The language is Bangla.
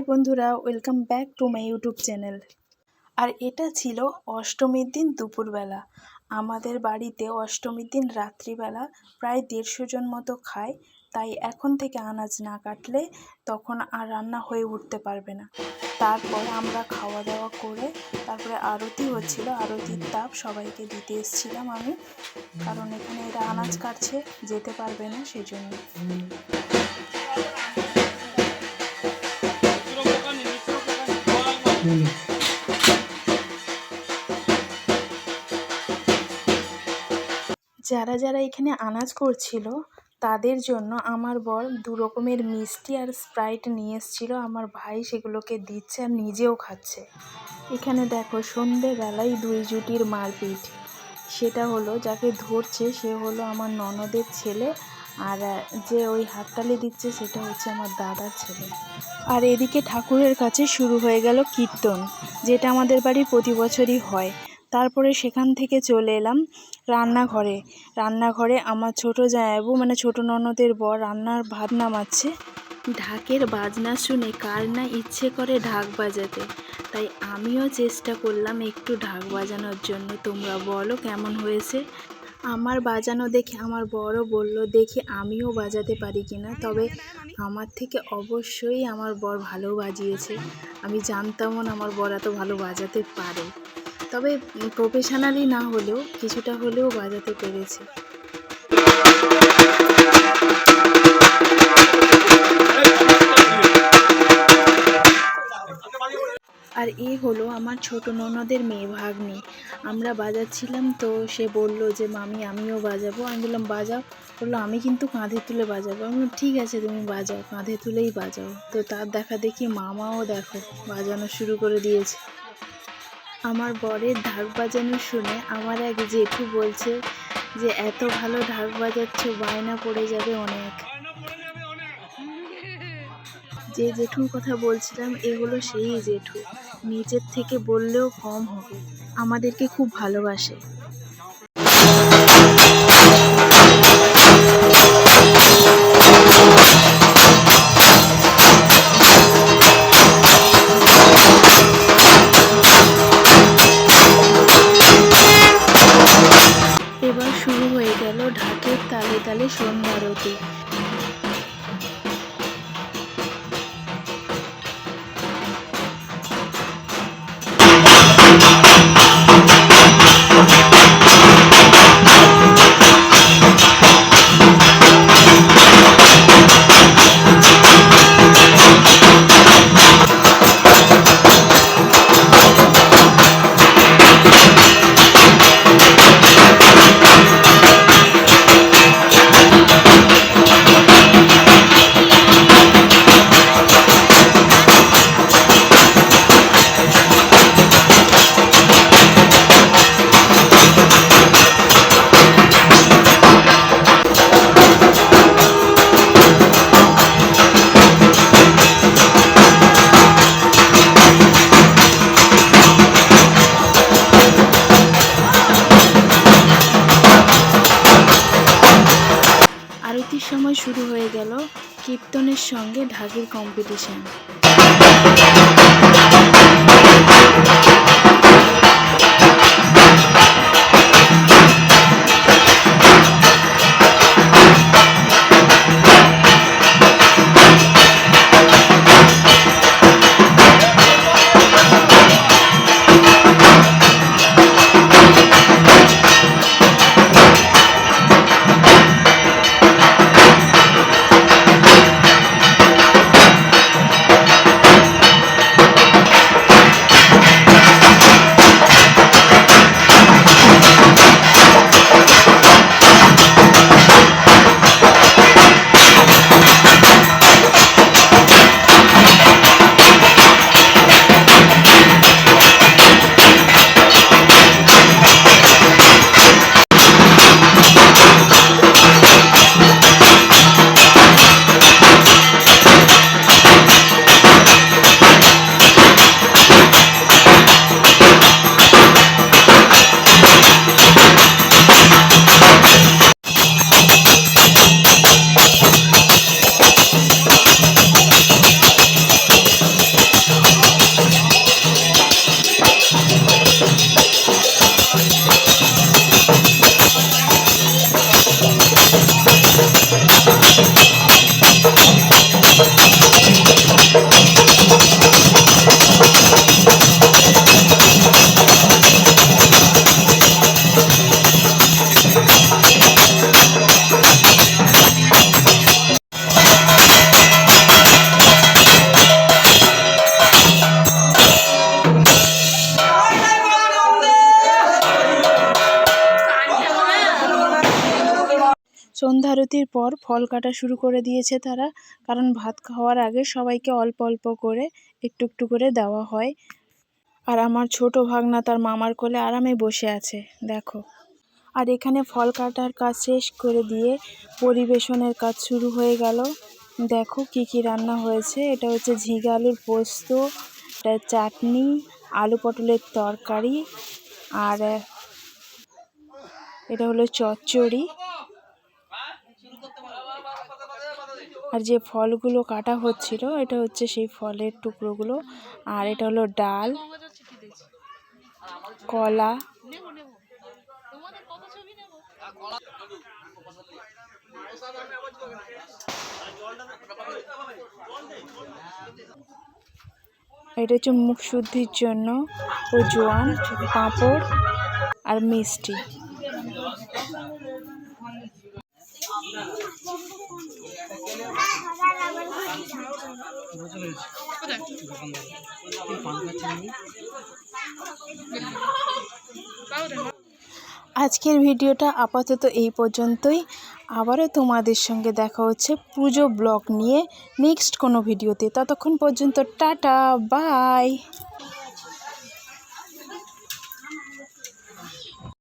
হাই বন্ধুরা, welcome back to my YouTube channel. আর এটা ছিল অষ্টমীর দিন দুপুরবেলা। আমাদের বাড়িতে অষ্টমীর দিন রাত্রিবেলা প্রায় দেড়শো জন মতো খায়, তাই এখন থেকে আনাজ না কাটলে তখন আর রান্না হয়ে উঠতে পারবে না। তারপর আমরা খাওয়া দাওয়া করে তারপরে আরতি হচ্ছিল, আরতির তাপ সবাইকে দিতে এসেছিলাম আমি, কারণ এখানে এরা আনাজ কাটছে, যেতে পারবে না সেই জন্য যারা যারা এখানে আনাজ করছিল, তাদের জন্য আমার বর দু রকমের মিষ্টি আর স্প্রাইট নিয়ে এসেছিল। আমার ভাই সেগুলোকে দিচ্ছে আর নিজেও খাচ্ছে। এখানে দেখো, সন্ধেবেলায় দুই জুটির মারপিট। সেটা হলো, যাকে ধরছে সে হলো আমার ননদের ছেলে আর যে ওই হাততালি দিচ্ছে সেটা হচ্ছে আমার দাদার ছেলে। আর এদিকে ঠাকুরের কাছে শুরু হয়ে গেল কীর্তন, যেটা আমাদের বাড়ি প্রতি বছরই হয়। তারপরে সেখান থেকে চলে এলাম রান্নাঘরে। রান্নাঘরে আমার ছোটো জায়াবু মানে ছোটো ননদের বর, রান্নার ভাত নামাচ্ছে। ঢাকের বাজনা শুনে কার না ইচ্ছে করে ঢাক বাজাতে। তাই আমিও চেষ্টা করলাম একটু ঢাক বাজানোর জন্য। তোমরা বলো কেমন হয়েছে? আমার বাজানো দেখে আমার বড় বলল, দেখি আমিও বাজাতে পারি কিনা তবে আমার থেকে অবশ্যই আমার বর ভালো বাজিয়েছে। আমি জানতামও না আমার বর এত ভালো বাজাতে পারে। তবে প্রফেশনালি না হলেও কিছুটা হলেও বাজাতে পেরেছে। আর এ হলো আমার ছোট ননদের মেয়ে ভাগ্নি। আমরা বাজাচ্ছিলাম তো সে বলল যে, মামি, আমিও বাজাবো। আমি বললাম, বাজাও। বলল, আমি কিন্তু কাঁধে তুলে বাজাবো। আমি ঠিক আছে, তুমি বাজাও, কাঁধে তুলেই বাজাও। তো তার দেখা দেখি মামাও দেখো, বাজানো শুরু করে দিয়েছে। আমার বরের ঢাক বাজানো শুনে আমার এক জেঠু বলছে যে, এত ভালো ঢাক বাজাচ্ছ, বায়না পড়ে যাবে অনেক। যে জেঠুর কথা বলছিলাম এগুলো সেই জেঠু। নিজের থেকে বললেও কম হবে। আমাদেরকে খুব ভালোবাসে। এবার শুরু হয়ে গেল ঢাকের তালে তালে সন্ধ্যারতি সঙ্গে ঢাকের কম্পিটিশন সন্ধ্যারতির পর ফল কাটা শুরু করে দিয়েছে তারা, কারণ ভাত খাওয়ার আগে সবাইকে অল্প অল্প করে একটু একটু করে দেওয়া হয়। আর আমার ছোট ভাগনা তার মামার কোলে আরামে বসে আছে, দেখো। আর এখানে ফল কাটার কাজ শেষ করে দিয়ে পরিবেশনের কাজ শুরু হয়ে গেল। দেখো কি কি রান্না হয়েছে। এটা হচ্ছে ঝিঙে আলুর পোস্ত, এটা চাটনি, আলু পটলের তরকারি, আর এটা হলো চচ্চড়ি। আর যে ফলগুলো কাটা হচ্ছিল, এটা হচ্ছে সেই ফলের টুকরোগুলো। আর এটা হলো ডাল, কলা। এটা হচ্ছে মুখ শুদ্ধির জন্য ও জোয়ান, পাঁপড় আর মিষ্টি। আজকের ভিডিওটা আপাতত এই পর্যন্তই। আবারও তোমাদের সঙ্গে দেখা হচ্ছে পুজো ব্লগ নিয়ে নেক্সট কোনো ভিডিওতে। ততক্ষণ পর্যন্ত টাটা, বাই।